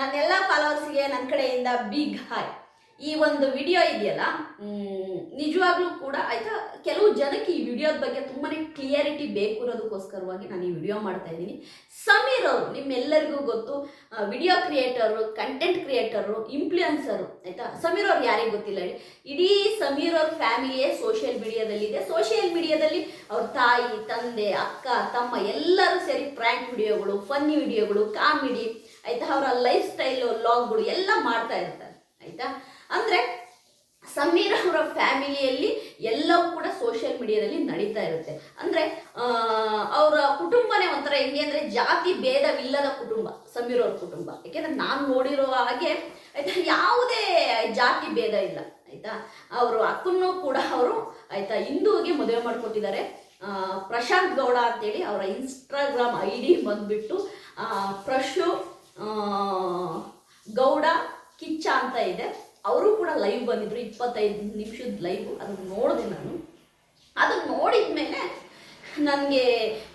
ನನ್ನೆಲ್ಲ ಫಾಲೋವರ್ಸ್ಗೆ ನನ್ನ ಕಡೆಯಿಂದ ಬಿಗ್ ಹಾಯ್. ಈ ಒಂದು ವಿಡಿಯೋ ಇದೆಯಲ್ಲ ನಿಜವಾಗ್ಲೂ ಕೂಡ ಆಯ್ತಾ? ಕೆಲವು ಜನಕ್ಕೆ ಈ ವಿಡಿಯೋದ ಬಗ್ಗೆ ತುಂಬಾ ಕ್ಲಿಯರಿಟಿ ಬೇಕು ಅನ್ನೋದಕ್ಕೋಸ್ಕರವಾಗಿ ನಾನು ಈ ವಿಡಿಯೋ ಮಾಡ್ತಾ ಇದ್ದೀನಿ. ಸಮೀರ್ ಅವರು, ನಿಮ್ಮೆಲ್ಲರಿಗೂ ಗೊತ್ತು video creator content creator influencer ಆಯ್ತಾ? ಸಮೀರ್ ಅವ್ರು ಯಾರಿಗೆ ಗೊತ್ತಿಲ್ಲ ಹೇಳಿ. ಇಡೀ ಸಮೀರ್ ಅವ್ರ ಫ್ಯಾಮಿಲಿಯೇ ಸೋಷಿಯಲ್ ಮೀಡಿಯಾದಲ್ಲಿದೆ ಸೋಷಿಯಲ್ ಮೀಡಿಯಾದಲ್ಲಿ ಅವ್ರ ತಾಯಿ, ತಂದೆ, ಅಕ್ಕ, ತಮ್ಮ ಎಲ್ಲರೂ ಸೇರಿ ಪ್ರ್ಯಾಂಕ್ ವಿಡಿಯೋಗಳು ಫನ್ನಿ ವಿಡಿಯೋಗಳು ಕಾಮಿಡಿ ಆಯ್ತಾ? ಅವರ ಲೈಫ್ ಸ್ಟೈಲು ಲಾಗ್ಗಳು ಎಲ್ಲ ಮಾಡ್ತಾ ಇರ್ತಾರೆ, ಆಯ್ತಾ? ಅಂದ್ರೆ ಸಮೀರ್ ಅವರ ಫ್ಯಾಮಿಲಿಯಲ್ಲಿ ಎಲ್ಲವೂ ಕೂಡ ಸೋಷಿಯಲ್ ಮೀಡಿಯಾದಲ್ಲಿ ನಡೀತಾ ಇರುತ್ತೆ. ಅಂದ್ರೆ ಅವರ ಕುಟುಂಬನೇ ಒಂಥರ ಹೆಂಗೆ ಅಂದ್ರೆ ಜಾತಿ ಭೇದವಿಲ್ಲದ ಕುಟುಂಬ, ಸಮೀರ್ ಅವ್ರ ಕುಟುಂಬ. ಯಾಕೆಂದ್ರೆ ನಾನು ನೋಡಿರೋ ಹಾಗೆ, ಆಯ್ತಾ, ಯಾವುದೇ ಜಾತಿ ಭೇದ ಇಲ್ಲ, ಆಯ್ತಾ? ಅವರು ಅಕ್ಕನ್ನು ಕೂಡ ಅವರು, ಆಯ್ತಾ, ಹಿಂದೂಗೆ ಮದುವೆ ಮಾಡ್ಕೊಟ್ಟಿದ್ದಾರೆ ಪ್ರಶಾಂತ್ ಗೌಡ ಅಂತೇಳಿ ಅವರ ಇನ್ಸ್ಟಾಗ್ರಾಮ್ ಐ ಡಿ ಬಂದ್ಬಿಟ್ಟು ಪ್ರಶು ಗೌಡ ಕಿಚ್ಚ ಅಂತ ಇದೆ. ಅವರು ಕೂಡ ಲೈವ್ ಬಂದಿದ್ರು, ಇಪ್ಪತ್ತೈದು ನಿಮಿಷದ ಲೈವ್ ಅದನ್ನು ನೋಡಿದೆ ನಾನು. ಅದನ್ನು ನೋಡಿದ ಮೇಲೆ ನನಗೆ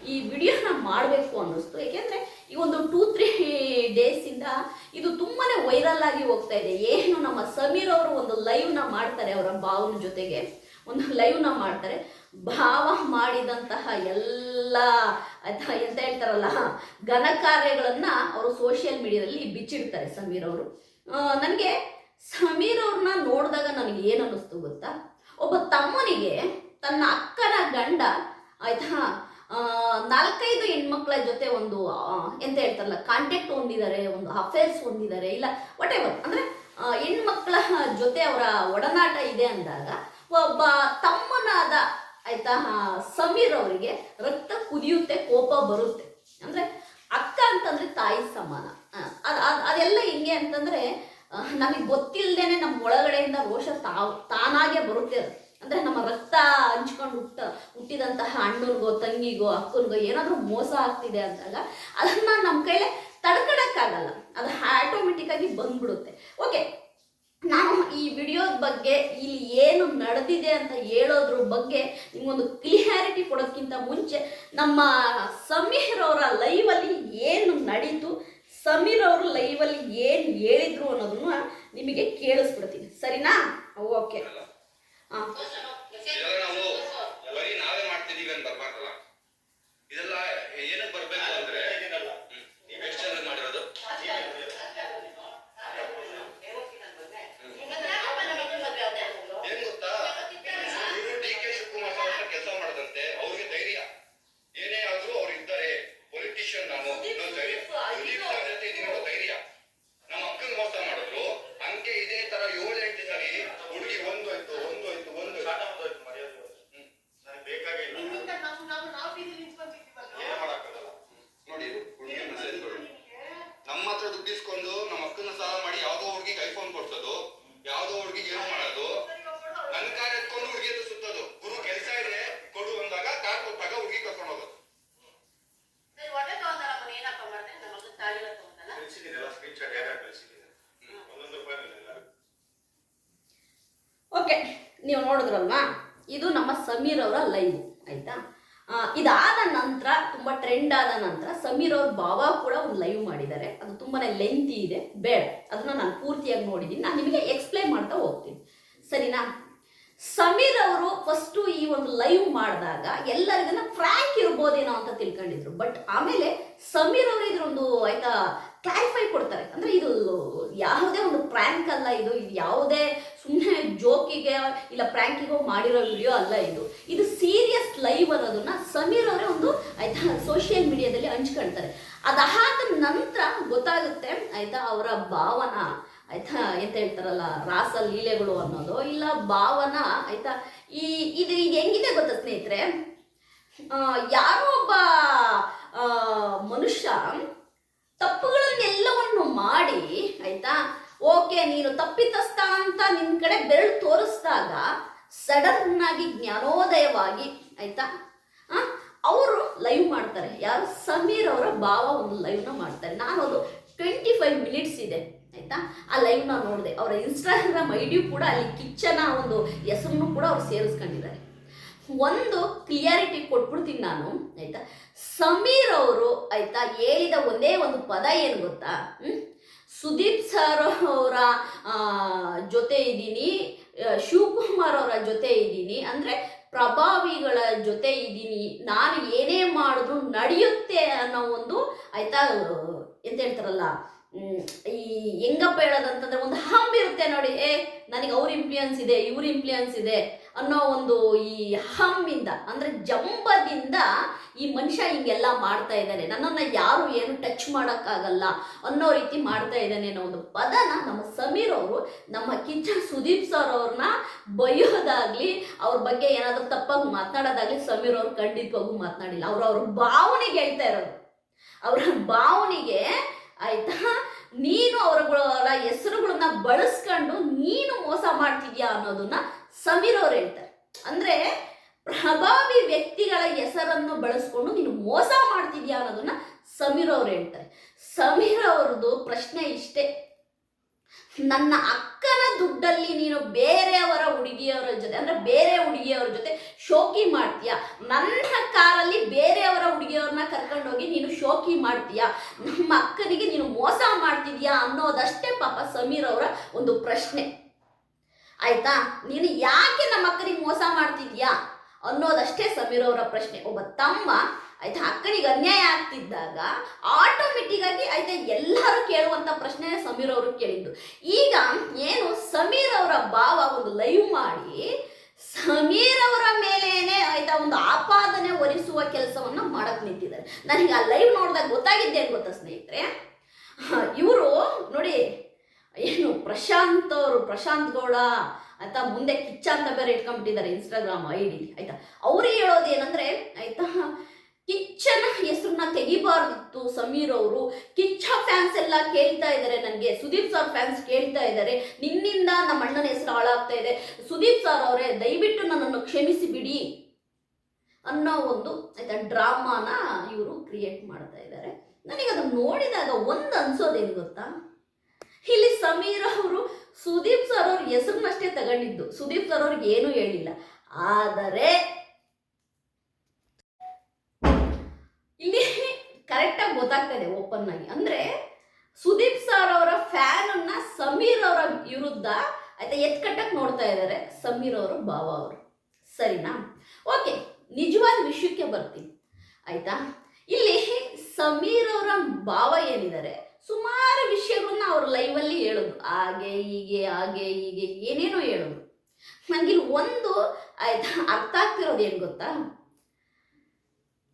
ಈ ವಿಡಿಯೋನ ಮಾಡಬೇಕು ಅನ್ನಿಸ್ತು. ಏಕೆಂದರೆ ಈ ಒಂದು ಟೂ ತ್ರೀ ಡೇಸಿಂದ ಇದು ತುಂಬಾ ವೈರಲ್ ಆಗಿ ಹೋಗ್ತಾ ಇದೆ. ಏನು ನಮ್ಮ ಸಮೀರ್ ಅವರು ಒಂದು ಲೈವ್ನ ಮಾಡ್ತಾರೆ, ಅವರ ಭಾವನ ಜೊತೆಗೆ. ಒಂದು ಲೈವ್ನ ಮಾಡ್ತಾರೆ. ಭಾವ ಮಾಡಿದಂತಹ ಎಲ್ಲ ಎಂತ ಹೇಳ್ತಾರಲ್ಲ, ಘನ ಕಾರ್ಯಗಳನ್ನ ಅವರು ಸೋಷಿಯಲ್ ಮೀಡಿಯಾದಲ್ಲಿ ಬಿಚ್ಚಿಡ್ತಾರೆ ಸಮೀರ್ ಅವರು. ನನಗೆ ಸಮೀರ್ ಅವ್ರನ್ನ ನೋಡಿದಾಗ ನನಗೆ ಏನು ಅನ್ನಿಸ್ತು ಗೊತ್ತಾ? ಒಬ್ಬ ತಮ್ಮನಿಗೆ ತನ್ನ ಅಕ್ಕನ ಗಂಡ, ಆಯ್ತಾ? ನಾಲ್ಕೈದು ಹೆಣ್ಮಕ್ಳ ಜೊತೆ ಒಂದು ಎಂತ ಹೇಳ್ತಾರಲ್ಲ ಕಾಂಟ್ಯಾಕ್ಟ್ ಹೊಂದಿದ್ದಾರೆ ಒಂದು ಅಫೇರ್ಸ್ ಹೊಂದಿದ್ದಾರೆ ಇಲ್ಲ ವಾಟ್ ಎವರ್ ಅಂದರೆ ಹೆಣ್ಮಕ್ಳ ಜೊತೆ ಅವರ ಒಡನಾಟ ಇದೆ ಅಂದಾಗ, ಒಬ್ಬ ತಮ್ಮನಾದ ಆಯ್ತಾ? ಸಮೀರ್ ಅವರಿಗೆ ರಕ್ತ ಕುದಿಯುತ್ತೆ, ಕೋಪ ಬರುತ್ತೆ. ಅಂದ್ರೆ ಅಕ್ಕ ಅಂತಂದ್ರೆ ತಾಯಿ ಸಮಾನ. ಅದೆಲ್ಲ ಹೆಂಗೆ ಅಂತಂದ್ರೆ ನಮಗೆ ಗೊತ್ತಿಲ್ಲದೇನೆ ನಮ್ಮ ಒಳಗಡೆಯಿಂದ ರೋಷ ತಾವ್, ತಾನಾಗೆ ಬರುತ್ತೆ ಅದು. ಅಂದ್ರೆ ನಮ್ಮ ರಕ್ತ ಹಂಚ್ಕೊಂಡು ಹುಟ್ಟ, ಹುಟ್ಟಿದಂತಹ ಅಣ್ಣನಿಗೋ, ತಂಗಿಗೋ, ಅಕ್ಕನಿಗೋ ಏನಾದರೂ ಮೋಸ ಆಗ್ತಿದೆ ಅಂದಾಗ ಅದನ್ನ ನಮ್ಮ ಕೈಲೇ ತಡ್ಕೊಳಕ್ಕಾಗಲ್ಲ. ಅದು ಆಟೋಮೆಟಿಕ್ ಆಗಿ ಬಂದ್ಬಿಡುತ್ತೆ. ಓಕೆ ನಾನು ಈ ವಿಡಿಯೋದ ಬಗ್ಗೆ ಇಲ್ಲಿ ಏನು ನಡೆದಿದೆ ಅಂತ ಹೇಳೋದ್ರ ಬಗ್ಗೆ ನಿಮಗೊಂದು ಕ್ಲಿಯಾರಿಟಿ ಕೊಡೋಕ್ಕಿಂತ ಮುಂಚೆ ನಮ್ಮ ಸಮೀರ್ ಅವರ ಲೈವಲ್ಲಿ ಏನು ನಡೀತು, ಸಮೀರ್ ಅವರು ಲೈವಲ್ಲಿ ಏನು ಹೇಳಿದ್ರು ಅನ್ನೋದನ್ನ ನಿಮಗೆ ಕೇಳಿಸ್ಬಿಡ್ತೀನಿ. ಸರಿನಾ? ಓಕೆ. ಹಾಂ ನೋಡಿದ್ರಲ್ವಾ? ಇದು ನಮ್ಮ ಸಮೀರ್ ಅವರ ಲೈವ್, ಆಯ್ತಾ? ಇದಾದ ನಂತರ, ತುಂಬ ಟ್ರೆಂಡ್ ಆದ ನಂತರ ಸಮೀರ್ ಅವ್ರ ಬಾವ ಕೂಡ ಒಂದು ಲೈವ್ ಮಾಡಿದ್ದಾರೆ. ಅದು ತುಂಬಾನೇ ಲೆಂತಿ ಇದೆ, ಬೇಡ. ಅದನ್ನ ನಾನು ಪೂರ್ತಿಯಾಗಿ ನೋಡಿದ್ದೀನಿ ನಾನು ನಿಮಗೆ ಎಕ್ಸ್ಪ್ಲೈನ್ ಮಾಡ್ತಾ ಹೋಗ್ತೀನಿ. ಸರಿನಾ? ಸಮೀರ್ ಅವರು ಫಸ್ಟು ಈ ಒಂದು ಲೈವ್ ಮಾಡಿದಾಗ ಎಲ್ಲರಿಗೂ ಫ್ರ್ಯಾಂಕ್ ಇರ್ಬೋದೇನೋ ಅಂತ ತಿಳ್ಕೊಂಡಿದ್ರು. ಬಟ್ ಆಮೇಲೆ ಸಮೀರ್ ಅವರು ಇದ್ರೊಂದು, ಆಯ್ತಾ ಕ್ಲಾರಿಫೈ ಕೊಡ್ತಾರೆ. ಅಂದ್ರೆ ಇದು ಯಾವುದೇ ಒಂದು ಪ್ರ್ಯಾಂಕ್ ಅಲ್ಲ ಇದು ಇದು ಯಾವುದೇ ಸುಮ್ಮನೆ ಜೋಕಿಗೆ ಇಲ್ಲ ಪ್ರ್ಯಾಂಕಿಗೋ ಮಾಡಿರೋ ವಿಡಿಯೋ ಅಲ್ಲ ಇದು. ಇದು ಸೀರಿಯಸ್ ಲೈವ್ ಅನ್ನೋದನ್ನ ಸಮೀರ್ ಅವರೇ ಒಂದು ಆಯ್ತಾ ಸೋಷಿಯಲ್ ಮೀಡಿಯಾದಲ್ಲಿ ಹಂಚ್ಕೊಳ್ತಾರೆ ಅದಾದ ನಂತರ ಗೊತ್ತಾಗುತ್ತೆ ಆಯ್ತಾ ಅವರ ಭಾವನ, ಆಯ್ತಾ ಎಂತ ಹೇಳ್ತಾರಲ್ಲ, ರಾಸ ಲೀಲೆಗಳು ಅನ್ನೋದು, ಇಲ್ಲ ಭಾವನ, ಆಯ್ತಾ ಈ, ಇದು ಇದು ಹೆಂಗಿದೆ ಗೊತ್ತ ಸ್ನೇಹಿತರೆ? ಯಾರೋ ಒಬ್ಬ ಮನುಷ್ಯ ತಪ್ಪುಗಳನ್ನೆಲ್ಲವನ್ನು ಮಾಡಿ, ಆಯ್ತಾ? ಓಕೆ, ನೀನು ತಪ್ಪಿತಸ್ಥ ಅಂತ ನಿನ್ ಕಡೆ ಬೆರಳು ತೋರಿಸಿದಾಗ ಸಡನ್ ಆಗಿ ಜ್ಞಾನೋದಯವಾಗಿ, ಆಯ್ತಾ? ಅವರು ಲೈವ್ ಮಾಡ್ತಾರೆ. ಯಾರು? ಸಮೀರ್ ಅವರ ಭಾವ ಒಂದು ಲೈವ್ನ ಮಾಡ್ತಾರೆ. ನಾನು ಅದು ಟ್ವೆಂಟಿ ಫೈವ್ ಮಿನಿಟ್ಸ್ ಇದೆ, ಆಯ್ತಾ? ಆ ಲೈವ್ನ ನೋಡಿದೆ. ಅವರ ಇನ್ಸ್ಟಾಗ್ರಾಮ್ ಐ ಕೂಡ ಅಲ್ಲಿ ಕಿಚ್ಚನ ಒಂದು ಹೆಸರನ್ನು ಕೂಡ ಅವ್ರು ಸೇರಿಸ್ಕೊಂಡಿದ್ದಾರೆ. ಒಂದು ಕ್ಲಿಯಾರಿಟಿ ಕೊಟ್ಬಿಡ್ತೀನಿ ನಾನು, ಆಯ್ತಾ? ಸಮೀರ್ ಅವರು, ಆಯ್ತಾ, ಹೇಳಿದ ಒಂದೇ ಒಂದು ಪದ ಏನು ಗೊತ್ತಾ? ಸುದೀಪ್ ಸರ್ ಅವರ ಜೊತೆ ಇದ್ದೀನಿ ಶಿವಕುಮಾರ್ ಅವರ ಜೊತೆ ಇದ್ದೀನಿ, ಅಂದರೆ ಪ್ರಭಾವಿಗಳ ಜೊತೆ ಇದ್ದೀನಿ, ನಾನು ಏನೇ ಮಾಡಿದ್ರು ನಡೆಯುತ್ತೆ ಅನ್ನೋ ಒಂದು, ಆಯ್ತಾ ಎಂತ ಹೇಳ್ತಾರಲ್ಲ ಈ ಹೆಂಗಪ್ಪ ಹೇಳೋದಂತಂದ್ರೆ ಒಂದು ಹಂಬ್ ಇರುತ್ತೆ ನೋಡಿ, ಏ, ನನಗೆ ಅವ್ರ ಇಂಪ್ಲಿಯನ್ಸ್ ಇದೆ, ಇವ್ರ ಇಂಪ್ಲಿಯನ್ಸ್ ಇದೆ ಅನ್ನೋ ಒಂದು ಈ ಹಮ್ಮಿಂದ ಅಂದ್ರೆ ಜಂಬದಿಂದ ಈ ಮನುಷ್ಯ ಹಿಂಗೆಲ್ಲ ಮಾಡ್ತಾ ಇದ್ದಾನೆ. ನನ್ನನ್ನು ಯಾರು ಏನು ಟಚ್ ಮಾಡೋಕ್ಕಾಗಲ್ಲ ಅನ್ನೋ ರೀತಿ ಮಾಡ್ತಾ ಇದ್ದಾನೆ ಅನ್ನೋ ಒಂದು ಪದನ ನಮ್ಮ ಸಮೀರ್ ಅವರು, ನಮ್ಮ ಕಿಚ್ಚ ಸುದೀಪ್ ಸರ್ ಅವ್ರನ್ನ ಬೈಯೋದಾಗ್ಲಿ, ಅವ್ರ ಬಗ್ಗೆ ಏನಾದರೂ ತಪ್ಪಾಗಿ ಮಾತನಾಡೋದಾಗ್ಲಿ ಸಮೀರ್ ಅವರು ಖಂಡಿತವಾಗೂ ಮಾತನಾಡಿಲ್ಲ. ಅವ್ರು ಅವ್ರ ಭಾವನೆಗೆ ಹೇಳ್ತಾ ಇರೋದು. ಅವರ ಭಾವನೆಗೆ ಆಯ್ತಾ? ನೀನು ಅವರುಗಳ ಹೆಸರುಗಳನ್ನ ಬಳಸ್ಕೊಂಡು ನೀನು ಮೋಸ ಮಾಡ್ತಿದ್ಯಾ ಅನ್ನೋದನ್ನ ಸಮೀರ್ ಅವ್ರು ಹೇಳ್ತಾರೆ. ಅಂದ್ರೆ ಪ್ರಭಾವಿ ವ್ಯಕ್ತಿಗಳ ಹೆಸರನ್ನು ಬಳಸ್ಕೊಂಡು ನೀನು ಮೋಸ ಮಾಡ್ತಿದ್ಯಾ ಅನ್ನೋದನ್ನ ಸಮೀರ್ ಅವ್ರು ಹೇಳ್ತಾರೆ. ಸಮೀರ್ ಅವ್ರದ್ದು ಪ್ರಶ್ನೆ ಇಷ್ಟೇ. ನನ್ನ ಅಕ್ಕನ ದುಡ್ಡಲ್ಲಿ ನೀನು ಬೇರೆಯವರ ಹುಡುಗಿಯವರ ಜೊತೆ, ಅಂದ್ರೆ ಬೇರೆ ಹುಡುಗಿಯವರ ಜೊತೆ ಶೋಕಿ ಮಾಡ್ತೀಯ? ನನ್ನ ಕಾರಲ್ಲಿ ಬೇರೆಯವರ ಹುಡುಗಿಯವ್ರನ್ನ ಕರ್ಕೊಂಡೋಗಿ ನೀನು ಶೋಕಿ ಮಾಡ್ತೀಯ? ನಮ್ಮ ಅಕ್ಕನಿಗೆ ನೀನು ಮೋಸ ಮಾಡ್ತಿದ್ಯಾ ಅನ್ನೋದಷ್ಟೇ ಪಾಪ ಸಮೀರ್ ಅವರ ಒಂದು ಪ್ರಶ್ನೆ. ಆಯ್ತಾ? ನೀನು ಯಾಕೆ ನಮ್ಮ ಅಕ್ಕನಿಗೆ ಮೋಸ ಮಾಡ್ತಿದ್ಯಾ ಅನ್ನೋದಷ್ಟೇ ಸಮೀರ್ ಅವರ ಪ್ರಶ್ನೆ. ಒಬ್ಬ ತಮ್ಮ ಆಯ್ತಾ? ಅಕ್ಕನಿಗೆ ಅನ್ಯಾಯ ಆಗ್ತಿದ್ದಾಗ ಆಟೋಮೆಟಿಕ್ ಆಗಿ ಆಯ್ತಾ, ಎಲ್ಲರೂ ಕೇಳುವಂತ ಪ್ರಶ್ನೆ ಸಮೀರ್ ಅವರು ಕೇಳಿದ್ದು. ಈಗ ಏನು ಸಮೀರ್ ಅವರ ಭಾವ ಒಂದು ಲೈವ್ ಮಾಡಿ, ಸಮೀರ್ ಅವರ ಮೇಲೇನೆ ಆಯ್ತಾ ಒಂದು ಆಪಾದನೆ ಒರಿಸುವ ಕೆಲಸವನ್ನ ಮಾಡಕ್ ನಿಂತಿದ್ದಾರೆ. ನನಗೆ ಆ ಲೈವ್ ನೋಡಿದಾಗ ಗೊತ್ತಾಗಿದ್ದೆ ಏನ್ ಗೊತ್ತಾ ಸ್ನೇಹಿತರೆ? ಇವರು ನೋಡಿ, ಏನು ಪ್ರಶಾಂತ್ ಅವರು, ಪ್ರಶಾಂತ್ ಗೌಡ, ಆಯ್ತಾ ಮುಂದೆ ಕಿಚ್ಚ ಅಂತ ಬೇರೆ ಇಟ್ಕೊಂಡ್ಬಿಟ್ಟಿದ್ದಾರೆ ಇನ್ಸ್ಟಾಗ್ರಾಮ್ ಐ ಡಿ ಆಯ್ತಾ? ಅವ್ರು ಹೇಳೋದು ಏನಂದ್ರೆ ಆಯ್ತಾ ಕಿಚ್ಚನ ಹೆಸರನ್ನ ತೆಗಿಬಾರ್ದಿತ್ತು ಸಮೀರ್ ಅವರು. ಕಿಚ್ಚ ಫ್ಯಾನ್ಸ್ ಎಲ್ಲ ಕೇಳ್ತಾ ಇದ್ದಾರೆ ನನಗೆ. ಸುದೀಪ್ ಸರ್ ಫ್ಯಾನ್ಸ್ ಕೇಳ್ತಾ ಇದ್ದಾರೆ ನಿನ್ನಿಂದ ನಮ್ಮ ಅಣ್ಣನ ಹೆಸರು ಹಾಳಾಗ್ತಾ ಇದೆ. ಸುದೀಪ್ ಸರ್ ಅವರೇ, ದಯವಿಟ್ಟು ನನ್ನನ್ನು ಕ್ಷಮಿಸಿ ಬಿಡಿ ಅನ್ನೋ ಒಂದು ಆಯ್ತಾ ಡ್ರಾಮಾನ ಇವರು ಕ್ರಿಯೇಟ್ ಮಾಡ್ತಾ ಇದ್ದಾರೆ ನನಗೆ ಅದನ್ನು ನೋಡಿದಾಗ ಒಂದು ಅನ್ಸೋದೇನು ಗೊತ್ತಾ? ಇಲ್ಲಿ ಸಮೀರ್ ಅವರು, ಸುದೀಪ್ ಸರ್ ಅವ್ರ ಹೆಸರನ್ನಷ್ಟೇ ತಗೊಂಡಿದ್ದು. ಸುದೀಪ್ ಸರ್ ಅವ್ರಿಗೆ ಏನೂ ಹೇಳಿಲ್ಲ. ಆದರೆ ಕರೆಕ್ಟಾಗಿ ಗೊತ್ತಾಗ್ತದೆ ಓಪನ್ ಆಗಿ. ಅಂದ್ರೆ ಸುದೀಪ್ ಸರ್ ಅವರ ಫ್ಯಾನ್ ಅನ್ನ ಸಮೀರ್ ಅವರ ವಿರುದ್ಧ ಆಯ್ತಾ ಎತ್ಕಟ್ಟಕ್ಕೆ ನೋಡ್ತಾ ಇದ್ದಾರೆ ಸಮೀರ್ ಅವರ, ಭಾವ ಅವರು. ಸರಿನಾ? ಓಕೆ ನಿಜವಾದ ವಿಷಯಕ್ಕೆ ಬರ್ತೀನಿ. ಆಯ್ತಾ? ಇಲ್ಲಿ ಸಮೀರ್ ಅವರ ಭಾವ ಏನಿದ್ದಾರೆ ಸುಮಾರು ವಿಷಯಗಳನ್ನ ಅವ್ರ ಲೈವಲ್ಲಿ ಹೇಳೋದು ಹಾಗೆ, ಹೀಗೆ ಹಾಗೆ, ಹೀಗೆ, ಏನೇನೋ ಹೇಳೋದು ನನಗಿಲ್ಲಿ ಒಂದು ಆಯ್ತಾ ಅರ್ಥ ಆಗ್ತಿರೋದು ಏನು ಗೊತ್ತಾ?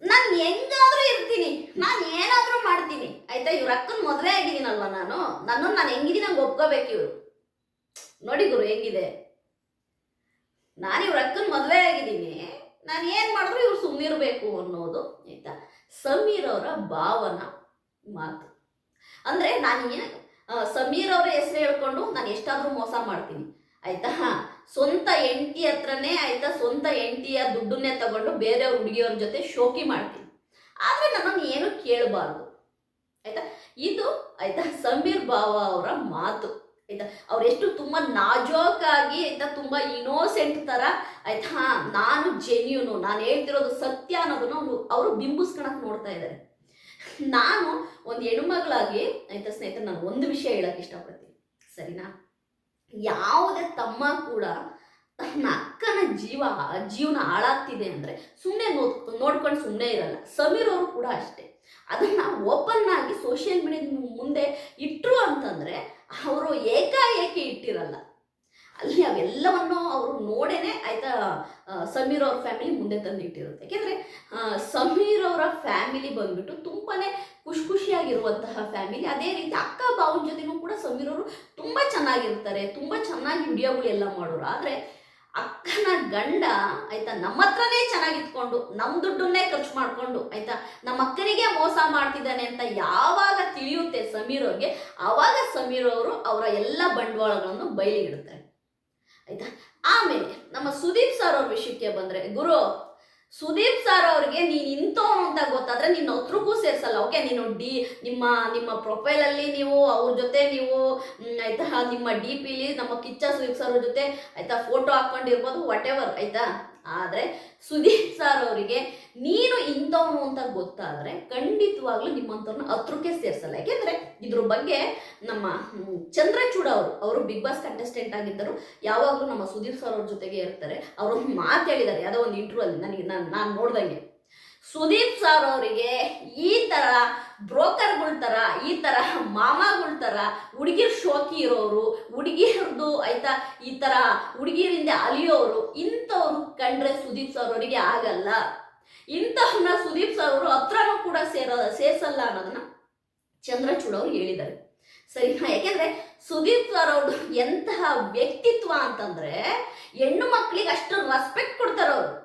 ನಾನು ಹೆಂಗಾದ್ರೂ ಇರ್ತೀನಿ. ನಾನು ಏನಾದ್ರೂ ಮಾಡ್ತೀನಿ. ಆಯ್ತಾ? ಇವ್ರ ಅಕ್ಕನ ಮದುವೆ ಆಗಿದ್ದೀನಲ್ವ ನಾನು? ನನ್ನನ್ನು ನಾನು ಹೆಂಗಿದ್ದೀನಿ ನಂಗೆ ಒಪ್ಕೋಬೇಕು ಇವ್ರು. ನೋಡಿ ಗುರು, ಹೆಂಗಿದೆ? ನಾನು ಇವ್ರ ಅಕ್ಕನ ಮದುವೆ ಆಗಿದ್ದೀನಿ. ನಾನು ಏನು ಮಾಡಿದ್ರು ಇವ್ರು ಸುಮ್ಮಿರ್ಬೇಕು ಅನ್ನೋದು, ಆಯ್ತಾ? ಸಮೀರ್ ಅವರ ಭಾವನ ಮಾತು. ಅಂದ್ರೆ ನಾನು ಸಮೀರ್ ಅವರ ಹೆಸರು ಹೇಳ್ಕೊಂಡು ನಾನು ಎಷ್ಟಾದ್ರೂ ಮೋಸ ಮಾಡ್ತೀನಿ. ಆಯ್ತಾ? ಸ್ವಂತ ಎಂಟಿ ಹತ್ರನೇ ಆಯ್ತಾ, ಸ್ವಂತ ಎಂಟಿಯ ದುಡ್ಡನ್ನೇ ತಗೊಂಡು ಬೇರೆಯವ್ರ ಹುಡುಗಿಯವ್ರ ಜೊತೆ ಶೋಕಿ ಮಾಡ್ತೀನಿ. ಆದ್ರೆ ನನ್ನನ್ನು ಏನು ಕೇಳಬಾರ್ದು. ಆಯ್ತಾ? ಇದು, ಆಯ್ತಾ, ಸಮೀರ್ ಭಾವ ಅವರ ಮಾತು. ಆಯ್ತಾ? ಎಷ್ಟು ತುಂಬಾ ನಾಜೋಕಾಗಿ, ಆಯ್ತಾ, ತುಂಬಾ ಇನೋಸೆಂಟ್ ತರ, ಆಯ್ತಾ, ನಾನು ಜೆನ್ಯೂನು ನಾನು ಹೇಳ್ತಿರೋದು ಸತ್ಯ ಅನ್ನೋದನ್ನ ಅವರು ಅವರು ಬಿಂಬಿಸ್ಕೊಳಕ್ ನೋಡ್ತಾ ಇದ್ದಾರೆ ನಾನು ಒಂದು ಹೆಣ್ಮಗಳಾಗಿ, ಆಯ್ತಾ, ಸ್ನೇಹಿತರೆ, ನಾನು ಒಂದು ವಿಷಯ ಹೇಳಕ್ ಇಷ್ಟಪಡ್ತೀನಿ. ಸರಿನಾ? ಯಾವುದೇ ತಮ್ಮ ಕೂಡ ತನ್ನ ಅಕ್ಕನ ಜೀವ, ಜೀವನ ಹಾಳಾಗ್ತಿದೆ ಅಂದ್ರೆ ಸುಮ್ಮನೆ ನೋಡ್, ನೋಡ್ಕೊಂಡು ಸುಮ್ಮನೆ ಇರಲ್ಲ. ಸಮೀರ್ ಅವರು ಕೂಡ ಅಷ್ಟೇ. ಅದನ್ನ ಓಪನ್ ಆಗಿ ಸೋಷಿಯಲ್ ಮೀಡಿಯಾ ಮುಂದೆ ಇಟ್ರು ಅಂತಂದ್ರೆ ಅವರು ಏಕಾಏಕಿ ಇಟ್ಟಿರಲ್ಲ. ಅಲ್ಲಿ ಅವೆಲ್ಲವನ್ನು ಅವರು ನೋಡೇನೆ ಆಯ್ತಾ ಸಮೀರ್ ಅವ್ರ ಫ್ಯಾಮಿಲಿ ಮುಂದೆ ತಂದು ಇಟ್ಟಿರುತ್ತೆ ಯಾಕೆಂದ್ರೆ ಸಮೀರ್ ಅವರ ಫ್ಯಾಮಿಲಿ ಬಂದ್ಬಿಟ್ಟು ತುಂಬಾನೇ ಖುಷಿ ಖುಷಿಯಾಗಿರುವಂತಹ ಫ್ಯಾಮಿಲಿ ಅದೇ ರೀತಿ ಅಕ್ಕ ಭಾವನ ಜೊತೆಗೂ ಕೂಡ ಸಮೀರ್ ಅವರು ತುಂಬಾ ಚೆನ್ನಾಗಿರ್ತಾರೆ. ತುಂಬಾ ಚೆನ್ನಾಗಿ ವಿಡಿಯೋಗಳೆಲ್ಲ ಮಾಡೋರು. ಆದರೆ ಅಕ್ಕನ ಗಂಡ ಆಯ್ತಾ ನಮ್ಮ ಹತ್ರನೇ ಚೆನ್ನಾಗಿತ್ಕೊಂಡು ನಮ್ಮ ದುಡ್ಡನ್ನೇ ಖರ್ಚು ಮಾಡ್ಕೊಂಡು ಆಯ್ತಾ ನಮ್ಮ ಅಕ್ಕನಿಗೆ ಮೋಸ ಮಾಡ್ತಿದ್ದಾನೆ ಅಂತ ಯಾವಾಗ ತಿಳಿಯುತ್ತೆ ಸಮೀರ್ ಅವ್ರಿಗೆ ಆವಾಗ ಸಮೀರ್ ಅವರು ಅವರ ಎಲ್ಲ ಬಂಡವಾಳಗಳನ್ನು ಬಯಲಿಗಿಡ್ತಾರೆ ಆಯ್ತಾ? ಆಮೇಲೆ ನಮ್ಮ ಸುದೀಪ್ ಸರ್ ಅವ್ರ ವಿಷಯಕ್ಕೆ ಬಂದ್ರೆ, ಗುರು ಸುದೀಪ್ ಸರ್ ಅವ್ರಿಗೆ ನೀನು ಇಂಥವನು ಅಂತ ಗೊತ್ತಾದ್ರೆ ನಿನ್ನ ಹತ್ರಕ್ಕೂ ಸೇರ್ಸಲ್ಲ ಓಕೆ ನೀನು ಡಿ ನಿಮ್ಮ ನಿಮ್ಮ ಪ್ರೊಫೈಲ್ ಅಲ್ಲಿ ನೀವು ಅವ್ರ ಜೊತೆ ನೀವು ಆಯ್ತಾ? ನಿಮ್ಮ ಡಿ ಪಿಲಿ ನಮ್ಮ ಕಿಚ್ಚ ಸುದೀಪ್ ಸರ್ ಜೊತೆ, ಆಯ್ತಾ? ಫೋಟೋ ಹಾಕೊಂಡಿರ್ಬೋದು ವಾಟ್ ಎವರ್ ಆಯ್ತಾ? ಆದ್ರೆ ಸುದೀಪ್ ಸರ್ ಅವರಿಗೆ, ನೀನು ಇಂಥವನು ಅಂತ ಗೊತ್ತಾದರೆ ಖಂಡಿತವಾಗ್ಲೂ ನಿಮ್ಮಂಥವ್ರನ್ನ ಹತ್ರಕ್ಕೆ ಸೇರಿಸಲ್ಲ. ಯಾಕೆಂದರೆ ಇದ್ರ ಬಗ್ಗೆ ನಮ್ಮ ಚಂದ್ರಚೂಡ ಅವರು ಅವರು ಬಿಗ್ ಬಾಸ್ ಕಂಟೆಸ್ಟೆಂಟ್ ಆಗಿದ್ದರು. ಯಾವಾಗಲೂ ನಮ್ಮ ಸುದೀಪ್ ಸರ್ ಅವ್ರ ಜೊತೆಗೆ ಇರ್ತಾರೆ. ಅವರು ಮಾತು ಹೇಳಿದ್ದಾರೆ. ಯಾವುದೋ ಒಂದು ಇಂಟರ್ವ್ಯೂ ಅಲ್ಲಿ ನನಗೆ, ನಾನು ನಾನು ನೋಡ್ದಂಗೆ. ಸುದೀಪ್ ಸರ್ ಅವರಿಗೆ ಈ ತರ ಬ್ರೋಕರ್ಗಳ ತರ, ಈ ತರ ಮಾಮಗಳ ತರ ಹುಡುಗಿರ್ ಶೋಕಿ ಇರೋರು ಹುಡುಗಿಯರ್ದು ಆಯ್ತಾ ಈ ತರ ಹುಡುಗಿರಿಂದ ಅಲಿಯೋರು, ಇಂಥವ್ರು ಕಂಡ್ರೆ ಸುದೀಪ್ ಸರ್ ಅವರಿಗೆ ಆಗಲ್ಲ. ಇಂಥವ್ರನ್ನ ಸುದೀಪ್ ಸರ್ ಅವರು ಹತ್ರನೂ ಕೂಡ ಸೇರ, ಸೇರಿಸಲ್ಲ ಅನ್ನೋದನ್ನ ಚಂದ್ರಚೂಡ್ ಅವರು ಹೇಳಿದ್ದಾರೆ. ಸರಿನಾ? ಯಾಕೆಂದ್ರೆ ಸುದೀಪ್ ಸರ್ ಅವ್ರದ್ದು ಎಂತಹ ವ್ಯಕ್ತಿತ್ವ ಅಂತಂದ್ರೆ ಹೆಣ್ಣು ಮಕ್ಕಳಿಗೆ ಅಷ್ಟು ರೆಸ್ಪೆಕ್ಟ್ ಕೊಡ್ತಾರೆ ಅವರು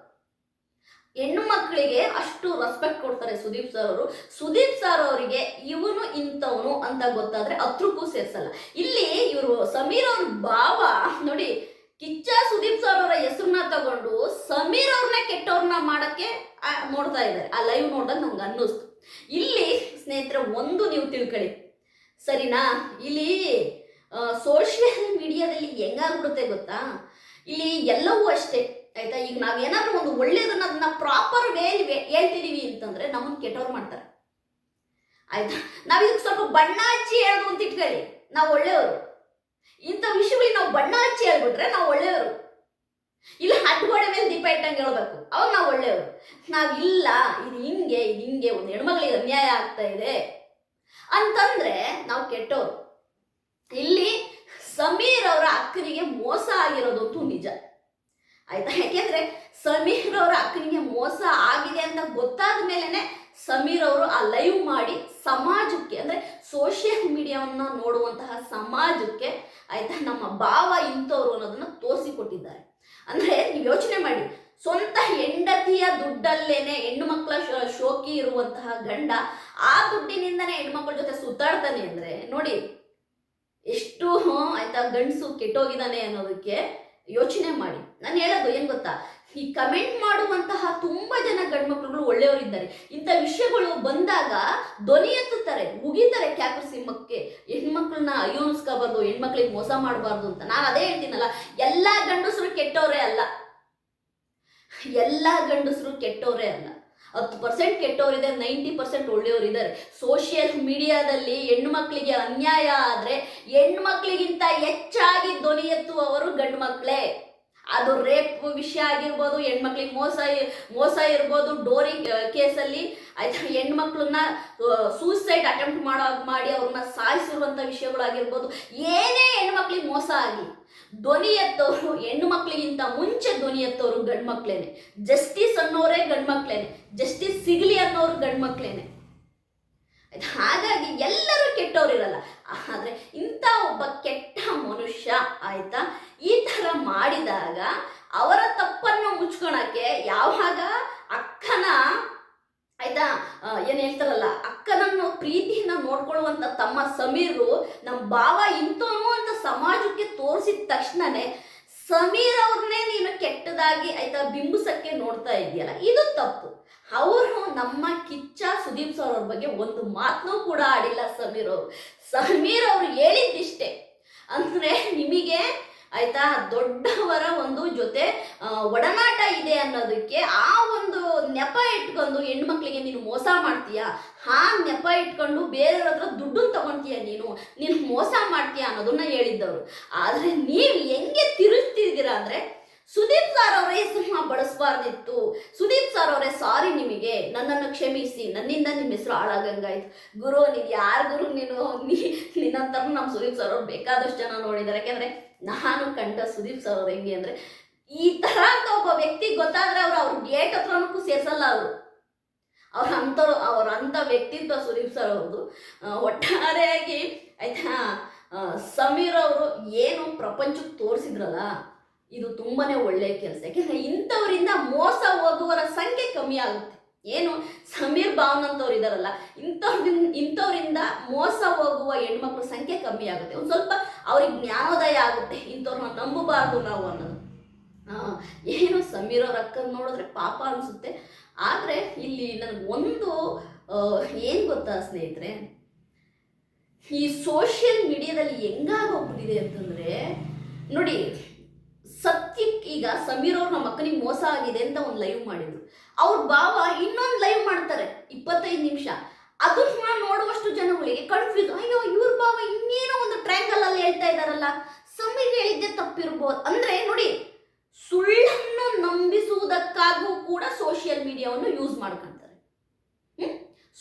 ಮಕ್ಕಳಿಗೆ ಅಷ್ಟು ರೆಸ್ಪೆಕ್ಟ್ ಕೊಡ್ತಾರೆ ಸುದೀಪ್ ಸರ್ ಅವರು. ಸುದೀಪ್ ಸರ್ ಅವರಿಗೆ ಇವನು ಇಂಥವನು ಅಂತ ಗೊತ್ತಾದ್ರೆ ಹತ್ರಕ್ಕೂ ಸೇರ್ಸಲ್ಲ. ಇಲ್ಲಿ ಇವರು ಸಮೀರ್ ಅವ್ರ ಭಾವ, ನೋಡಿ, ಕಿಚ್ಚ ಸುದೀಪ್ ಸರ್ ಅವರ ಹೆಸರನ್ನ ತಗೊಂಡು ಸಮೀರ್ ಅವ್ರನ್ನ ಕೆಟ್ಟವ್ರನ್ನ ಮಾಡಕ್ಕೆ ನೋಡ್ತಾ ಇದ್ದಾರೆ. ಆ ಲೈವ್ ನೋಡಿದಾಗ ನಂಗೆ ಅನ್ನಿಸ್ತು. ಇಲ್ಲಿ, ಸ್ನೇಹಿತರೆ, ಒಂದು ನೀವು ತಿಳ್ಕೊಳ್ಳಿ. ಸರಿನಾ? ಇಲ್ಲಿ ಸೋಷಿಯಲ್ ಮೀಡಿಯಾದಲ್ಲಿ ಹೆಂಗಾಗ್ಬಿಡುತ್ತೆ ಗೊತ್ತಾ? ಇಲ್ಲಿ ಎಲ್ಲವೂ ಅಷ್ಟೇ. ಆಯ್ತಾ? ಈಗ ನಾವು ಏನಾದ್ರು ಒಂದು ಒಳ್ಳೇದನ್ನ ಅದನ್ನ ಪ್ರಾಪರ್ ವೇ ಹೇಳ್ತಿದೀವಿ ಅಂತಂದ್ರೆ ನಮ್ಮನ್ನ ಕೆಟ್ಟವ್ರು ಮಾಡ್ತಾರೆ. ಆಯ್ತಾ? ನಾವ್ ಇದಕ್ಕೆ ಸ್ವಲ್ಪ ಬಣ್ಣ ಹಚ್ಚಿ ಹೇಳೋದು ಅಂತ ಇಟ್ಕೊಳ್ಳಿ. ನಾವು ಒಳ್ಳೆಯವರು. ಇಂಥ ವಿಷಯಗಳಿಗೆ ನಾವು ಬಣ್ಣ ಹಚ್ಚಿ ಹೇಳ್ಬಿಟ್ರೆ ನಾವು ಒಳ್ಳೆಯವರು. ಇಲ್ಲ ಹಡ್ಗೋಡೆ ಮೇಲೆ ದೀಪ ಇಟ್ಟಂಗೆ ಹೇಳ್ಬೇಕು. ಅವಾಗ ನಾವು ಒಳ್ಳೆಯವರು. ಇಲ್ಲ, ಇದು ಹಿಂಗೆ ಇದು ಹಿಂಗೆ, ಒಂದು ಹೆಣ್ಮಗಳಿಗೆ ಅನ್ಯಾಯ ಆಗ್ತಾ ಇದೆ ಅಂತಂದ್ರೆ ನಾವು ಕೆಟ್ಟವರು. ಇಲ್ಲಿ ಸಮೀರ್ ಅವರ ಅಕ್ಕನಿಗೆ ಮೋಸ ಆಗಿರೋದಂತೂ ನಿಜ. ಆಯ್ತಾ? ಯಾಕೆಂದ್ರೆ ಸಮೀರ್ ಅವರ ಅಕ್ಕನಿಗೆ ಮೋಸ ಆಗಿದೆ ಅಂತ ಗೊತ್ತಾದ ಮೇಲೆನೆ ಸಮೀರ್ ಅವರು ಆ ಲೈವ್ ಮಾಡಿ ಸಮಾಜಕ್ಕೆ, ಅಂದ್ರೆ ಸೋಷಿಯಲ್ ಮೀಡಿಯಾವನ್ನ ನೋಡುವಂತಹ ಸಮಾಜಕ್ಕೆ ಆಯ್ತಾ, ನಮ್ಮ ಭಾವ ಇಂಥವ್ರು ಅನ್ನೋದನ್ನ ತೋರಿಸಿಕೊಟ್ಟಿದ್ದಾರೆ. ಅಂದ್ರೆ ನೀವು ಯೋಚನೆ ಮಾಡಿ, ಸ್ವಂತ ಹೆಂಡತಿಯ ದುಡ್ಡಲ್ಲೇನೆ ಹೆಣ್ಣು ಮಕ್ಕಳ ಶೋಕಿ ಇರುವಂತಹ ಗಂಡ ಆ ದುಡ್ಡಿನಿಂದನೇ ಹೆಣ್ಮಕ್ಳ ಜೊತೆ ಸುತ್ತಾಡ್ತಾನೆ ಅಂದ್ರೆ ನೋಡಿ, ಎಷ್ಟು, ಆಯ್ತಾ ಗಂಡಸು ಕೆಟ್ಟೋಗಿದ್ದಾನೆ ಅನ್ನೋದಕ್ಕೆ ಯೋಚನೆ ಮಾಡಿ. ನಾನು ಹೇಳೋದು ಏನು ಗೊತ್ತಾ? ಈ ಕಮೆಂಟ್ ಮಾಡುವಂತಹ ತುಂಬಾ ಜನ ಗಂಡ್ಮಕ್ಳುಗಳು ಒಳ್ಳೆಯವರಿದ್ದಾರೆ. ಇಂಥ ವಿಷಯಗಳು ಬಂದಾಗ ಧ್ವನಿ ಎತ್ತುತ್ತಾರೆ ಮುಗಿತಾರೆ ಕ್ಯಾಕು ಸಿಂಹಕ್ಕೆ. ಹೆಣ್ಮಕ್ಳನ್ನ ಅಯೋನಿಸ್ಕೋಬಾರ್ದು ಹೆಣ್ಮಕ್ಳಿಗೆ ಮೋಸ ಮಾಡಬಾರ್ದು ಅಂತ. ನಾನು ಅದೇ ಹೇಳ್ತೀನಲ್ಲ, ಎಲ್ಲಾ ಗಂಡಸರು ಕೆಟ್ಟವರೇ ಅಲ್ಲ. ಎಲ್ಲಾ ಗಂಡಸರು ಕೆಟ್ಟವರೇ ಅಲ್ಲ. ಹತ್ತು ಪರ್ಸೆಂಟ್ ಕೆಟ್ಟವರಿದೆ ನೈಂಟಿ ಪರ್ಸೆಂಟ್ ಒಳ್ಳೆಯವರಿದ್ದಾರೆ. ಸೋಷಿಯಲ್ ಮೀಡಿಯಾದಲ್ಲಿ ಹೆಣ್ಣು ಮಕ್ಕಳಿಗೆ ಅನ್ಯಾಯ ಆದರೆ ಹೆಣ್ಣು ಮಕ್ಕಳಿಗಿಂತ ಹೆಚ್ಚಾಗಿ ಧ್ವನಿ ಎತ್ತುವವರು ಗಂಡು ಮಕ್ಕಳೇ ಅದು ರೇಪ್ ವಿಷಯ ಆಗಿರ್ಬೋದು, ಹೆಣ್ಮಕ್ಳಿಗೆ ಮೋಸ ಮೋಸ ಇರ್ಬೋದು, ಡೋರಿ ಕೇಸಲ್ಲಿ ಆಯ್ತಾ, ಹೆಣ್ಮಕ್ಳನ್ನ ಸೂಸೈಡ್ ಅಟೆಂಪ್ಟ್ ಮಾಡೋ ಮಾಡಿ ಅವ್ರನ್ನ ಸಾಯಿಸಿರುವಂಥ ವಿಷಯಗಳಾಗಿರ್ಬೋದು ಏನೇ ಹೆಣ್ಮಕ್ಳಿಗೆ ಮೋಸ ಆಗಲಿ, ಧ್ವನಿ ಎತ್ತವರು ಹೆಣ್ಣು ಮಕ್ಕಳಿಗಿಂತ ಮುಂಚೆ ಧ್ವನಿ ಎತ್ತವರು ಗಂಡು ಮಕ್ಕಳೇನೆ ಜಸ್ಟಿಸ್ ಅನ್ನೋರೇ ಗಂಡು ಮಕ್ಕಳೇನೆ ಜಸ್ಟಿಸ್ ಸಿಗ್ಲಿ ಅನ್ನೋರು ಗಂಡು ಮಕ್ಕಳೇನೆ ಆಯ್ತಾ? ಹಾಗಾಗಿ ಎಲ್ಲರೂ ಕೆಟ್ಟವರಿರಲ್ಲ ಆದ್ರೆ ಇಂಥ ಒಬ್ಬ ಕೆಟ್ಟ ಮನುಷ್ಯ, ಆಯ್ತಾ? ಈ ಥರ ಮಾಡಿದಾಗ ಅವರ ತಪ್ಪನ್ನು ಮುಚ್ಕೊಳಕ್ಕೆ ಯಾವಾಗ ಅಕ್ಕನ, ಆಯ್ತಾ? ಏನು ಹೇಳ್ತಾರಲ್ಲ, ಅಕ್ಕನನ್ನು ಪ್ರೀತಿಯಿಂದ ನೋಡ್ಕೊಳ್ಳುವಂಥ ತಮ್ಮ ಸಮೀರು ನಮ್ಮ ಭಾವ ಇಂಥವನು ಅಂತ ಸಮಾಜಕ್ಕೆ ತೋರಿಸಿದ ತಕ್ಷಣನೇ ಸಮೀರ್ ಅವ್ರನ್ನೇ ನೀನು ಕೆಟ್ಟದಾಗಿ, ಆಯ್ತಾ, ಬಿಂಬಿಸಕ್ಕೆ ನೋಡ್ತಾ ಇದೆಯಲ್ಲ. ಇದು ತಪ್ಪು. ಅವರು ನಮ್ಮ ಕಿಚ್ಚ ಸುದೀಪ್ ಸರ್ ಅವ್ರ ಬಗ್ಗೆ ಒಂದು ಮಾತನ್ನೂ ಕೂಡ ಆಡಿಲ್ಲ ಸಮೀರ್ ಅವರು. ಸಮೀರ್ ಅವರು ಹೇಳಿದ್ದಿಷ್ಟೇ. ಅಂದ್ರೆ ನಿಮಗೆ ಆಯ್ತಾ, ದೊಡ್ಡವರ ಒಂದು ಜೊತೆ ಒಡನಾಟ ಇದೆ ಅನ್ನೋದಕ್ಕೆ ಆ ಒಂದು ನೆಪ ಇಟ್ಕೊಂಡು ಹೆಣ್ಮಕ್ಳಿಗೆ ನೀನು ಮೋಸ ಮಾಡ್ತೀಯ? ಆ ನೆಪ ಇಟ್ಕೊಂಡು ಬೇರೆಯವ್ರ ಹತ್ರ ದುಡ್ಡನ್ನು ತಗೊಂತೀಯ ನೀನು? ನೀನು ಮೋಸ ಮಾಡ್ತೀಯ ಅನ್ನೋದನ್ನ ಹೇಳಿದ್ದವರು. ಆದರೆ ನೀವು ಹೆಂಗೆ ತಿರುಗ್ತಿದ್ದೀರಾ ಅಂದ್ರೆ ಸುದೀಪ್ ಸರ್ ಅವರೇ ಸಿಂಹ ಬಳಸಬಾರ್ದಿತ್ತು. ಸುದೀಪ್ ಸರ್ ಅವರೇ, ಸಾರಿ ನಿಮಗೆ. ನನ್ನನ್ನು ಕ್ಷಮಿಸಿ. ನನ್ನಿಂದ ನಿಮ್ಮ ಹೆಸರು ಹಾಳಾಗಂಗಾಯ್ತು. ಗುರು, ನೀವು ಯಾರ ಗುರು ನೀನು? ನಿನ್ನಂತರ ನಮ್ಮ ಸುದೀಪ್ ಸರ್ ಅವ್ರು ಬೇಕಾದಷ್ಟು ಜನ ನೋಡಿದ್ದಾರೆ ಯಾಕೆಂದ್ರೆ ನಾನು ಕಂಡ ಸುದೀಪ್ ಸರ್ ಅವ್ರು ಹೆಂಗೆ ಅಂದ್ರೆ, ಈ ಥರ ಅಂತ ಒಬ್ಬ ವ್ಯಕ್ತಿ ಗೊತ್ತಾದ್ರೆ ಅವ್ರು ಅವ್ರ ಗೇಟ್ ಹತ್ರನಕ್ಕೂ ಸೇರ್ಸಲ್ಲ ಅವರು. ಅವ್ರ ಅಂಥವ್ರು, ಅವ್ರ ಅಂಥ ವ್ಯಕ್ತಿತ್ವ ಸುದೀಪ್ ಸರ್ ಅವ್ರದ್ದು ಒಟ್ಟಾರೆಯಾಗಿ ಆಯ್ತಾ ಸಮೀರ್ ಅವರು ಏನು ಪ್ರಪಂಚಕ್ಕೆ ತೋರಿಸಿದ್ರಲ್ಲ ಇದು ತುಂಬಾನೇ ಒಳ್ಳೆಯ ಕೆಲಸ. ಯಾಕೆಂದ್ರೆ ಇಂಥವರಿಂದ ಮೋಸ ಹೋಗುವವರ ಸಂಖ್ಯೆ ಕಮ್ಮಿ ಆಗುತ್ತೆ. ಏನು? ಸಮೀರ್ ಭಾವನ್ ಅಂತವ್ರು ಇದಾರಲ್ಲ ಇಂಥವ್ರಿಂದ ಇಂಥವ್ರಿಂದ ಮೋಸ ಹೋಗುವ ಹೆಣ್ಮಕ್ಳ ಸಂಖ್ಯೆ ಕಮ್ಮಿ ಆಗುತ್ತೆ. ಒಂದು ಸ್ವಲ್ಪ ಅವ್ರಿಗೆ ಜ್ಞಾನೋದಯ ಆಗುತ್ತೆ. ಇಂಥವ್ರನ್ನ ನಂಬಬಾರ್ದು ನಾವು ಅನ್ನೋದು. ಏನು ಸಮೀರ್ ಅವ್ರ ಅಕ್ಕನ ನೋಡಿದ್ರೆ ಪಾಪ ಅನಿಸುತ್ತೆ. ಆದರೆ ಇಲ್ಲಿ ನನಗೆ ಒಂದು ಏನು ಗೊತ್ತಾ ಸ್ನೇಹಿತರೆ? ಈ ಸೋಷಿಯಲ್ ಮೀಡಿಯಾದಲ್ಲಿ ಹೆಂಗಾಗೋಗ್ಬಿಟ್ಟಿದೆ ಅಂತಂದರೆ, ನೋಡಿ ಈಗ ಸಮೀರ್ ಅವ್ರು ನಮ್ಮ ಅಕ್ಕನಿಗೆ ಮೋಸ ಆಗಿದೆ ಅಂತ ಒಂದು ಲೈವ್ ಮಾಡಿದ್ರು. ಅವ್ರ ಭಾವ ಇನ್ನೊಂದು ಲೈವ್ ಮಾಡ್ತಾರೆ, ಇಪ್ಪತ್ತೈದು ನಿಮಿಷ. ಅದನ್ನ ನೋಡುವಷ್ಟು ಜನಗಳಿಗೆ ಕನ್ಫ್ಯೂಸ್ ಅಯ್ಯೋ, ಇವ್ರ ಭಾವ ಇನ್ನೇನೋ ಒಂದು ಟ್ರ್ಯಾಂಗಲ್ ಅಲ್ಲಿ ಹೇಳ್ತಾ ಇದಾರಲ್ಲ. ಸಮೀರ್ ಹೇಳಿದ್ದೆ ತಪ್ಪಿರ್ಬೋದು. ಅಂದ್ರೆ ನೋಡಿ, ಸುಳ್ಳನ್ನು ನಂಬಿಸುವುದಕ್ಕಾಗೂ ಕೂಡ ಸೋಷಿಯಲ್ ಮೀಡಿಯಾವನ್ನು ಯೂಸ್ ಮಾಡ್ಕೊಂತಾರೆ?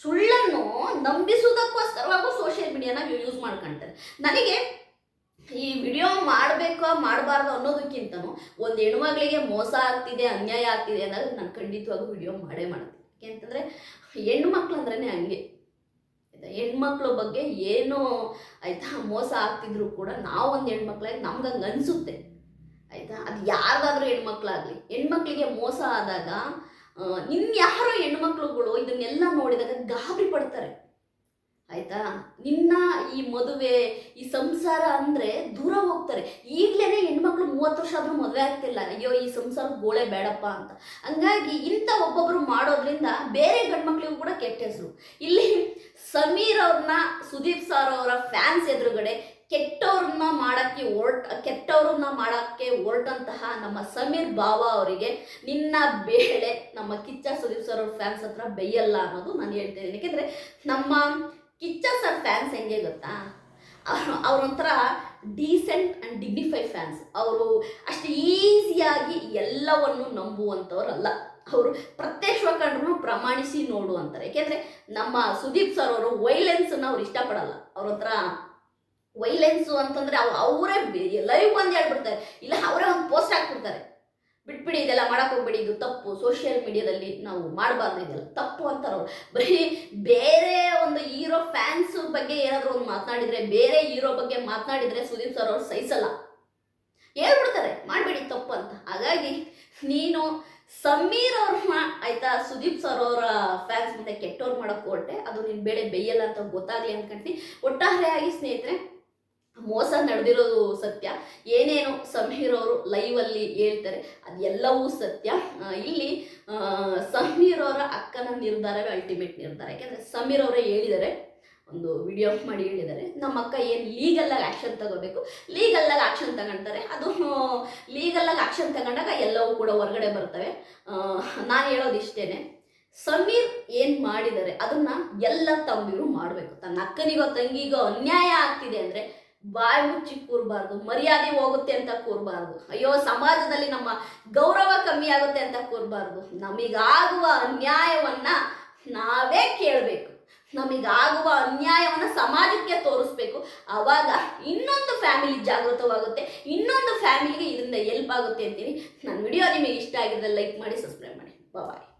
ಸುಳ್ಳನ್ನು ನಂಬಿಸುವುದಕ್ಕೋಸ್ಕರವಾಗೂ ಸೋಷಿಯಲ್ ಮೀಡಿಯಾನ ಯೂಸ್ ಮಾಡ್ಕೊಂತಾರೆ. ನನಗೆ ಈ ವಿಡಿಯೋ ಮಾಡಬೇಕಾ ಮಾಡಬಾರ್ದು ಅನ್ನೋದಕ್ಕಿಂತನೂ ಒಂದು ಹೆಣ್ಮಗಳಿಗೆ ಮೋಸ ಆಗ್ತಿದೆ, ಅನ್ಯಾಯ ಆಗ್ತಿದೆ ಅನ್ನೋದು ನಾನು ಖಂಡಿತವಾಗೂ ವಿಡಿಯೋ ಮಾಡೇ ಮಾಡ್ತೀನಿ. ಯಾಕೆಂತಂದರೆ ಹೆಣ್ಮಕ್ಳು ಅಂದ್ರೇ ಹಂಗೆ. ಆಯಿತಾ? ಹೆಣ್ಮಕ್ಳ ಬಗ್ಗೆ ಏನು, ಆಯಿತಾ, ಮೋಸ ಆಗ್ತಿದ್ರು ಕೂಡ ನಾವು ಒಂದು ಹೆಣ್ಮಕ್ಳಾಗಿ ನಮ್ಗೆ ಹಂಗೆ ಅನಿಸುತ್ತೆ. ಆಯಿತಾ? ಅದು ಯಾರ್ದಾದ್ರೂ ಹೆಣ್ಮಕ್ಳಾಗಲಿ. ಹೆಣ್ಮಕ್ಳಿಗೆ ಮೋಸ ಆದಾಗ ಇನ್ಯಾರೋ ಹೆಣ್ಮಕ್ಳುಗಳು ಇದನ್ನೆಲ್ಲ ನೋಡಿದಾಗ ಗಾಬರಿ ಪಡ್ತಾರೆ. ಆಯ್ತಾ? ನಿನ್ನ ಈ ಮದುವೆ, ಈ ಸಂಸಾರ ಅಂದ್ರೆ ದೂರ ಹೋಗ್ತಾರೆ. ಈಗ್ಲೇನೆ ಹೆಣ್ಮಕ್ಳು ಮೂವತ್ತು ವರ್ಷ ಆದ್ರೂ ಮದುವೆ ಆಗ್ತಿಲ್ಲ. ಅಯ್ಯೋ, ಈ ಸಂಸಾರ ಗೋಳೆ ಬೇಡಪ್ಪ ಅಂತ. ಹಂಗಾಗಿ ಇಂಥ ಒಬ್ಬೊಬ್ಬರು ಮಾಡೋದ್ರಿಂದ ಬೇರೆ ಗಂಡ್ಮಕ್ಳಿಗೂ ಕೂಡ ಕೆಟ್ಟ ಹೆಸರು. ಇಲ್ಲಿ ಸಮೀರ್ ಅವ್ರನ್ನ, ಸುದೀಪ್ ಸರ್ ಅವರ ಫ್ಯಾನ್ಸ್ ಎದುರುಗಡೆ ಕೆಟ್ಟವ್ರನ್ನ ಮಾಡಕ್ಕೆ ಹೊರಟ, ಕೆಟ್ಟವ್ರನ್ನ ಮಾಡಕ್ಕೆ ಹೊರಟಂತಹ ನಮ್ಮ ಸಮೀರ್ ಬಾವ ಅವರಿಗೆ ನಿನ್ನ ಬೇಳೆ ನಮ್ಮ ಕಿಚ್ಚ ಸುದೀಪ್ ಸರ್ ಅವ್ರ ಫ್ಯಾನ್ಸ್ ಹತ್ರ ಬೇಯಲ್ಲ ಅನ್ನೋದು ನಾನು ಹೇಳ್ತೇನೆ ಏಕೆಂದರೆ ನಮ್ಮ ಕಿಚ್ಚ ಸರ್ ಫ್ಯಾನ್ಸ್ ಹೆಂಗೆ ಗೊತ್ತಾ? ಅವರು, ಅವರೊಂಥರ ಡೀಸೆಂಟ್ ಆ್ಯಂಡ್ ಡಿಗ್ನಿಫೈ ಫ್ಯಾನ್ಸ್ ಅವರು ಅಷ್ಟು ಈಸಿಯಾಗಿ ಎಲ್ಲವನ್ನು ನಂಬುವಂಥವ್ರಲ್ಲ. ಅವರು ಪ್ರತ್ಯಕ್ಷ ಕಂಡ್ರು ಪ್ರಮಾಣಿಸಿ ನೋಡು ಅಂತಾರೆ. ಯಾಕೆಂದರೆ ನಮ್ಮ ಸುದೀಪ್ ಸರ್ ಅವರು ವೈಲೆನ್ಸನ್ನು ಅವ್ರು ಇಷ್ಟಪಡಲ್ಲ. ಅವ್ರೊಂಥರ ವೈಲೆನ್ಸು ಅಂತಂದರೆ ಅವ್ರು ಅವರೇ ಲೈವ್ ಬಂದು ಹೇಳ್ಬಿಡ್ತಾರೆ ಇಲ್ಲ, ಅವರೇ ಒಂದು ಪೋಸ್ಟ್ ಹಾಕ್ಬಿಡ್ತಾರೆ. ಬಿಟ್ಬಿಡಿ, ಇದೆಲ್ಲ ಮಾಡಕ್ ಹೋಗ್ಬಿಡಿ, ಇದು ತಪ್ಪು. ಸೋಷಿಯಲ್ ಮೀಡಿಯಾದಲ್ಲಿ ನಾವು ಮಾಡಬಾರ್ದು, ಇದೆಲ್ಲ ತಪ್ಪು ಅಂತಾರೆ ಅವ್ರು ಬರೀ ಬೇರೆ ಒಂದು ಹೀರೋ ಫ್ಯಾನ್ಸ್ ಬಗ್ಗೆ ಏನಾದರೂ ಒಂದು ಮಾತನಾಡಿದ್ರೆ, ಬೇರೆ ಹೀರೋ ಬಗ್ಗೆ ಮಾತನಾಡಿದ್ರೆ ಸುದೀಪ್ ಸರ್ ಅವ್ರು ಸಹಿಸಲ್ಲ. ಹೇಳ್ಬಿಡ್ತಾರೆ, ಮಾಡಬೇಡಿ, ತಪ್ಪು ಅಂತ. ಹಾಗಾಗಿ ನೀನು ಸಮೀರ್ ಅವ್ರ ಆಯ್ತಾ, ಸುದೀಪ್ ಸರ್ ಅವರ ಫ್ಯಾನ್ಸ್ ಮುಂದೆ ಕೆಟ್ಟವ್ರು ಮಾಡಕ್ ಹೊರಟೆ. ಅದು ನಿನ್ ಬೇಳೆ ಬೇಯಲ್ಲ ಅಂತ ಗೊತ್ತಾಗ್ಲಿ ಅನ್ಕೊಂತೀನಿ ಒಟ್ಟಾರೆಯಾಗಿ ಸ್ನೇಹಿತರೆ ಮೋಸ ನಡೆದಿರೋದು ಸತ್ಯ. ಏನೇನು ಸಮೀರ್ ಅವರು ಲೈವಲ್ಲಿ ಹೇಳ್ತಾರೆ, ಅದೆಲ್ಲವೂ ಸತ್ಯ. ಇಲ್ಲಿ ಸಮೀರ್ ಅವರ ಅಕ್ಕನ ನಿರ್ಧಾರವೇ ಅಲ್ಟಿಮೇಟ್ ನಿರ್ಧಾರ. ಯಾಕೆಂದರೆ ಸಮೀರ್ ಅವರೇ ಹೇಳಿದ್ದಾರೆ, ಒಂದು ವಿಡಿಯೋ ಮಾಡಿ ಹೇಳಿದ್ದಾರೆ. ನಮ್ಮ ಅಕ್ಕ ಏನು ಲೀಗಲ್ಲಾಗಿ ಆ್ಯಕ್ಷನ್ ತಗೋಬೇಕು? ಲೀಗಲ್ಲಾಗಿ ಆ್ಯಕ್ಷನ್ ತಗೊಳ್ತಾರೆ ಅದು ಲೀಗಲ್ಲಾಗಿ ಆ್ಯಕ್ಷನ್ ತಗೊಂಡಾಗ ಎಲ್ಲವೂ ಕೂಡ ಹೊರಗಡೆ ಬರ್ತವೆ. ನಾನು ಹೇಳೋದು ಇಷ್ಟೇನೆ. ಸಮೀರ್ ಏನು ಮಾಡಿದ್ದಾರೆ, ಅದನ್ನ ಎಲ್ಲ ತಮ್ಮಿರು ಮಾಡಬೇಕು. ತನ್ನ ಅಕ್ಕನಿಗೋ, ತಂಗಿಗೋ ಅನ್ಯಾಯ ಆಗ್ತಿದೆ ಅಂದರೆ ಬಾಯಿ ಮುಚ್ಚಿ ಕೂರಬಾರ್ದು, ಮರ್ಯಾದೆ ಹೋಗುತ್ತೆ ಅಂತ ಕೂರಬಾರ್ದು. ಅಯ್ಯೋ, ಸಮಾಜದಲ್ಲಿ ನಮ್ಮ ಗೌರವ ಕಮ್ಮಿ ಆಗುತ್ತೆ ಅಂತ ಕೂರಬಾರ್ದು. ನಮಗಾಗುವ ಅನ್ಯಾಯವನ್ನ ನಾವೇ ಕೇಳಬೇಕು. ನಮಗಾಗುವ ಅನ್ಯಾಯವನ್ನು ಸಮಾಜಕ್ಕೆ ತೋರಿಸ್ಬೇಕು. ಆವಾಗ ಇನ್ನೊಂದು ಫ್ಯಾಮಿಲಿ ಜಾಗೃತವಾಗುತ್ತೆ. ಇನ್ನೊಂದು ಫ್ಯಾಮಿಲಿಗೆ ಇದರಿಂದ ಎಲ್ಪ್ ಆಗುತ್ತೆ ಅಂತೀನಿ. ನನ್ನ ವಿಡಿಯೋ ನಿಮಗೆ ಇಷ್ಟ ಆಗಿದ್ರೆ ಲೈಕ್ ಮಾಡಿ ಸಬ್ಸ್ಕ್ರೈಬ್ ಮಾಡಿ. ಬಾಯ್